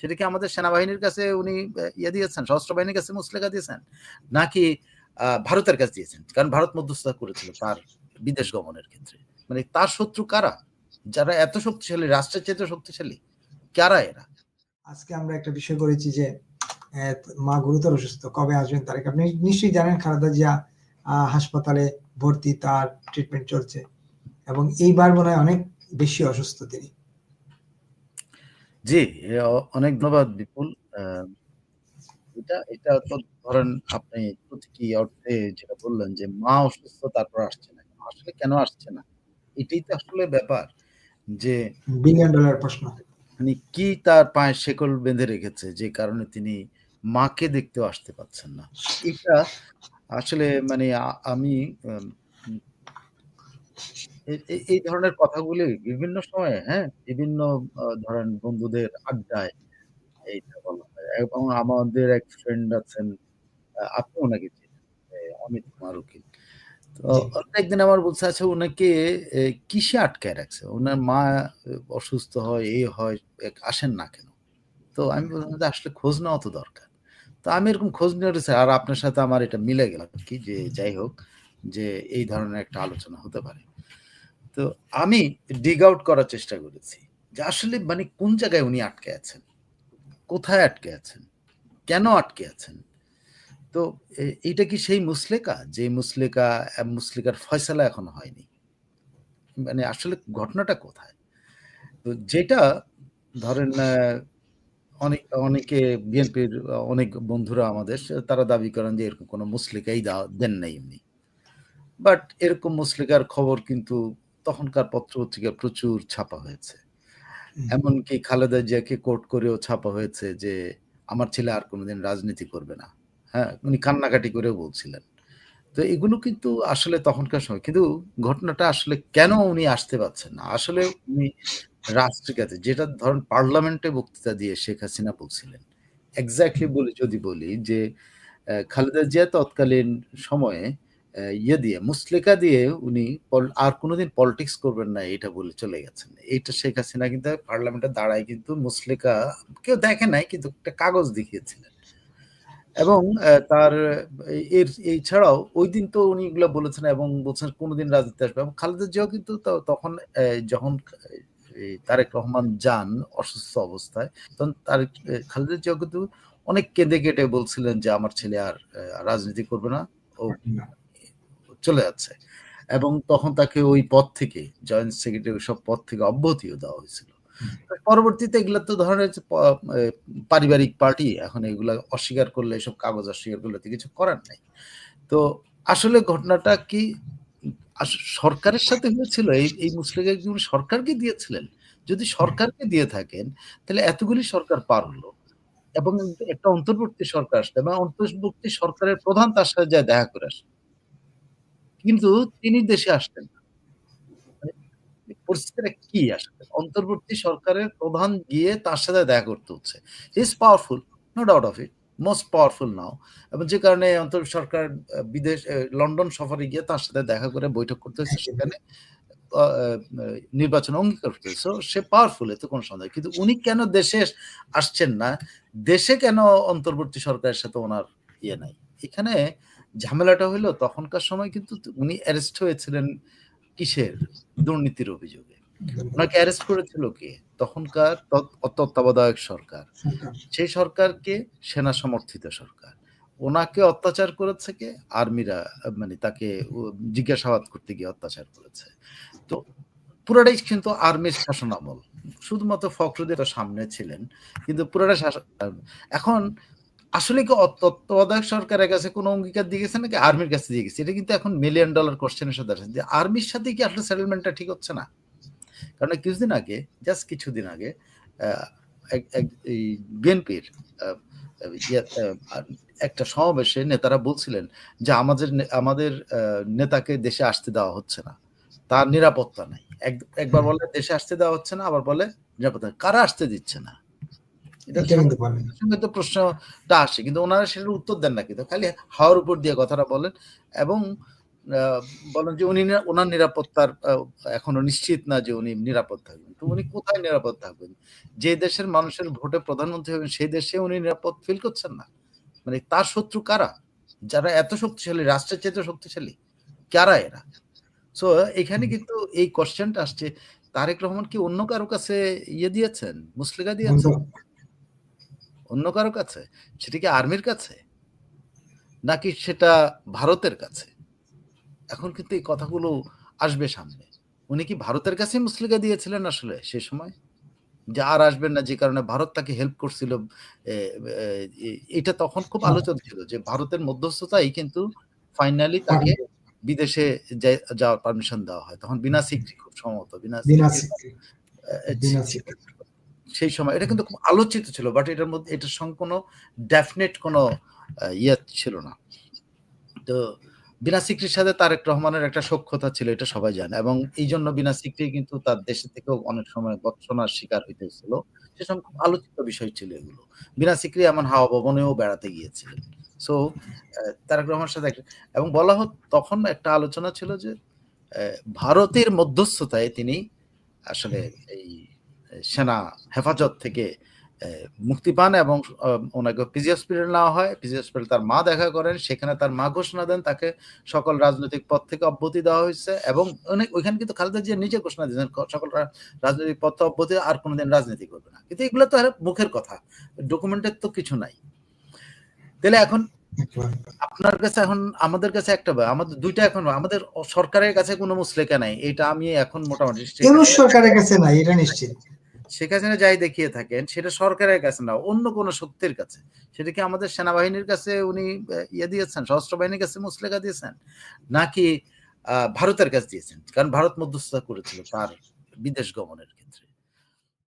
সেটা কি আমাদের সেনাবাহিনীর কাছে উনি ইয়ে দিয়েছেন, সশস্ত্র বাহিনীর কাছে মুসলেখা দিয়েছেন? নাকি ভারতের কাছে দিয়েছেন? কারণ ভারত মধ্যস্থতা করেছিল তার বিদেশ গমনের ক্ষেত্রে। মানে তার শত্রু কারা? যারা এত শক্তিশালী, রাষ্ট্রের চেয়ে শক্তিশালী, কারা এরা? আজকে আমরা একটা বিষয় করেছি যে মা গুরুতর অসুস্থ, কবে আসবেন তারিখ আপনি নিশ্চয়ই জানেন খালেদা জিয়া হাসপাতালে ভর্তি, তার ট্রিটমেন্ট চলছে। এবং এইবার মনে হয় অনেক বেশি অসুস্থ তিনি। জি অনেক ধন্যবাদ বিপুল। এটা এটা তো ধরেন আপনি প্রতীকী অর্থে যেটা বললেন যে মা অসুস্থ তারপর আসছে না। আসলে কেন আসছে না? এটাই তো আসলে ব্যাপার যে বিলিয়ন ডলার প্রশ্ন। মানে কি তার পায়ে শেকল বেঁধে রেখেছে যে কারণে তিনি মাকে দেখতেও আসতে পাচ্ছেন না? এটা আসলে মানে আমি এই ধরনের কথাগুলি বিভিন্ন সময়ে হ্যাঁ? বিভিন্ন ধরেন বন্ধুদের আড্ডায় এইটা বলা হয়। এবং আমাদের এক ফ্রেন্ড আছেন আপনি ওনাকে অমিত কুমার উকিল তো একদিন আমার বলছে আচ্ছা ওনাকে কিসে আটকায় রাখছে? ওনার মা অসুস্থ হয় এই হয় আসেন না কেন? তো আমি বললাম যে আসলে খোঁজ নেওয়া তো দরকার। তো আমি এরকম খোঁজ নিয়ে আর আপনার সাথে আমার এটা মিলে গেল কি যে যাই হোক যে এই ধরনের একটা আলোচনা হতে পারে। তো আমি ডিগ আউট করার চেষ্টা করেছি যে আসলে মানে কোন জায়গায় উনি আটকে আছেন? কোথায় আটকে আছেন? কেন আটকে আছেন? তো এইটা কি সেই মুসলেকা? যে মুসলেকা মুসলিকার ফয়সালা এখনও হয়নি। মানে আসলে ঘটনাটা কোথায়? তো যেটা ধরেন অনেক, অনেকে বিএনপির অনেক বন্ধুরা আমাদের, তারা দাবি করেন যে এরকম কোনো মুসলিকাই দেন নাই এমনি বাট এরকম মুসলিকার খবর কিন্তু তখনকার পত্র পত্রিকা প্রচুর ছাপা হয়েছে। এমনকি খালেদা জিয়াকে কোর্ট করেও ছাপা হয়েছে যে আমার ছেলে আর কোনোদিন রাজনীতি করবে না। হ্যাঁ উনি কান্নাকাটি করেও বলছিলেন। তো এগুলো কিন্তু আসলে তখনকার সময়। কিন্তু ঘটনাটা আসলে কেন উনি আসতে পারছেন না? আসলে উনি রাষ্ট্রীয়তে যেটা ধরেন পার্লামেন্টে বক্তৃতা দিয়ে শেখ হাসিনা বলছিলেন এক্স্যাক্টলি বলে যদি বলি যে খালেদা জিয়া তৎকালীন সময়ে ইয়ে দিয়ে, মুসলেকা দিয়ে উনি আর কোনোদিন পলিটিক্স করবেন না এটা বলে চলে গেছেন। এইটা শেখ হাসিনা কিন্তু পার্লামেন্টে দাঁড়ায় কিন্তু মুসলেকা কেউ দেখে নাই, কিন্তু একটা কাগজ দেখিয়েছিলেন। এবং তার, এর এই ছাড়াও ওই দিন তো উনি এগুলো বলেছেন এবং বলছেন কোনোদিন রাজনীতি আসবে। এবং খালেদা জিয়াও কিন্তু তখন যখন তারেক রহমান যান অসুস্থ অবস্থায়, তখন তারেক খালেদা জিয়াও কিন্তু অনেক কেঁদে কেটে বলছিলেন যে আমার ছেলে আর রাজনীতি করবে না। ও চলে যাচ্ছে। এবং তখন তাকে ওই পদ থেকে জয়েন্ট সেক্রেটারি সব পদ থেকে অব্যাহতিও দেওয়া হয়েছিল। পরবর্তীতে এগুলো তো ধরনের পারিবারিক পার্টি এখন এগুলা অস্বীকার করলে এসব কাগজ অস্বীকার করলে তো কিছু করার নাই। তো আসলে ঘটনাটা কি সরকারের সাথে হয়েছিল? এই এই মুসলিম একজন সরকারকে দিয়েছিলেন। যদি সরকারকে দিয়ে থাকেন তাহলে এতগুলি সরকার পার হলো। এবং একটা অন্তর্বর্তী সরকার আসতে এবং অন্তর্বর্তী সরকারের প্রধান তার সাথে যায় দেখা করে আসে। কিন্তু তিনি দেশে আসতেন না। পরিস্থিতিটা কি অন্তর্বর্তী সরকারের প্রধান গিয়ে তার সাথে দেখা করতে হচ্ছে। Is powerful no doubt of it most powerful now এবং যে কারণে অন্তর সরকার, বিদেশ লন্ডন সফরে গিয়ে তার সাথে দেখা করে বৈঠক করতে হচ্ছে সেখানে নির্বাচন অঙ্গীকার করতে সো সে পাওয়ারফুল এতে কোনো সন্দেহ কিন্তু উনি কেন দেশে আসছেন না? দেশে কেন অন্তর্বর্তী সরকারের সাথে ওনার ইয়ে নাই? এখানে ঝামেলাটা হলো তখনকার সময় কিন্তু উনি অ্যারেস্ট হয়েছিলেন কিসের? দুর্নীতির অভিযোগে। ওনাকে অ্যারেস্ট করেছিল কে? তখনকার তত্ত্বাবধায়ক সরকার। সেই সরকারকে সেনা সমর্থিত সরকার। ওনাকে অত্যাচার করেছে কে? আর্মিরা মানে তাকে জিজ্ঞাসাবাদ করতে গিয়ে অত্যাচার করেছে। তো পুরাটাই কিন্তু আর্মির শাসন আমল শুধুমাত্র ফখরুদ্দিন সামনে ছিলেন কিন্তু পুরোটা শাসন এখন আসলে কি তত্ত্বাবধায়ক সরকারের কাছে কোনো অঙ্গীকার দিয়ে গেছে নাকি আর্মির কাছে দিয়ে গেছে? এটা কিন্তু এখন মিলিয়ন ডলার কোশ্চেনের সাথে আসে। যে আর্মির সাথে কি আসলে সেটেলমেন্টটা ঠিক হচ্ছে না? কারণ কিছুদিন আগে জাস্ট কিছুদিন আগে এই বিএনপির একটা সমাবেশে নেতারা বলছিলেন যে আমাদের আমাদের নেতাকে দেশে আসতে দেওয়া হচ্ছে না। তার নিরাপত্তা নাই। একবার বলে দেশে আসতে দেওয়া হচ্ছে না আবার বলে নিরাপত্তা কারা আসতে দিচ্ছে না? তো প্রশ্নটা আসে কিন্তু ওনারা সেটার উত্তর দেন না কিন্তু খালি হাওয়ার উপর দিয়ে কথাটা বলেন এবং বলেন যে উনি নিরা উনার নিরাপত্তার এখনও নিশ্চিত না যে উনি নিরাপদ থাকবেন। তো উনি কোথায় নিরাপদ থাকবেন? যে দেশের মানুষের ভোটে প্রধানমন্ত্রী হবেন সেই দেশে উনি নিরাপদ ফিল করছেন না। মানে তার শত্রু কারা? যারা এত শক্তিশালী, রাষ্ট্রের চাইতে শক্তিশালী? কারা এরা? সো এখানে কিন্তু এই কোয়েশ্চেনটা আসছে তারেক রহমান কি অন্য কারও কাছে ইয়ে দিয়েছেন? মুসলিকা দিয়েছেন? অন্য কারও কাছে? সেটা কি আর্মির কাছে? নাকি সেটা ভারতের কাছে? এখন কিন্তু এই কথাগুলো আসবে সামনে। উনি কি ভারতের কাছেই মুসলেকা দিয়েছিলেন আসলে সে সময়? যে আর আসবেন না যে কারণে ভারত তাকে হেল্প করছিল। এটা তখন খুব আলোচনা ছিল যে ভারতের মধ্যস্থতাই কিন্তু ফাইনালি তাকে বিদেশে যাওয়ার পারমিশন দেওয়া হয়। তখন বিনা সিকরি খুব সম্ভবত বিনা সেই সময় এটা কিন্তু খুব আলোচিত ছিল। বাট এটার মধ্যে, এটার সঙ্গে কোনো ডেফিনিট কোনো ইয়ে ছিল না। তো বিনা সিকরির সাথে তারেক রহমানের একটা সক্ষতা ছিল, এটা সবাই জানে এবং এই জন্য বিনা সিকরি কিন্তু তার দেশে থেকেও অনেক সময় বঞ্চনার শিকার হইতে হয়েছিল। সে সময় খুব আলোচিত বিষয় ছিল এগুলো। বিনা সিকরি এমন হাওয়া ভবনেও বেড়াতে গিয়েছিলেন। সো তারেক রহমানের সাথে এবং বলা হত তখন একটা আলোচনা ছিল যে ভারতের মধ্যস্থতায় তিনি আসলে এই সেনা হেফাজত থেকে মুক্তি পান এবং, আ উনাকে পিজি হসপিটালে নেওয়া হয়। পিজি হসপিটালে তার মা দেখা করেন। সেখানে তার মা ঘোষণা দেন, তাকে সকল রাজনৈতিক পদ থেকে অব্যাহতি দেওয়া হয়েছে এবং উনি, ওইখানে কিন্তু খালেদা জিয়া নিজে ঘোষণা দিয়েছেন সকল রাজনৈতিক পদ থেকে অব্যাহতি আর কোনদিন রাজনীতি করবে না। কিন্তু এগুলো তো মুখের কথা। ডকুমেন্টের তো কিছু নাই। তাহলে এখন আপনার কাছে এখন, আমাদের কাছে একটা আমাদের দুইটা এখন আমাদের সরকারের কাছে কোনো মুসলেকা নাই। এটা আমি এখন মোটামুটি সরকারের কাছে নাই, এটা নিশ্চিত। শেখ হাসিনা যাই দেখিয়ে থাকেন সেটা সরকারের কাছে না অন্য কোন শক্তির কাছে। সেটা কি আমাদের সেনাবাহিনীর কাছে উনি ইয়ে দিয়েছেন, সশস্ত্র বাহিনীর কাছে মুসলেখা দিয়েছেন? নাকি ভারতের কাছে দিয়েছেন? কারণ ভারত মধ্যস্থতা করেছিল তার বিদেশ গমনের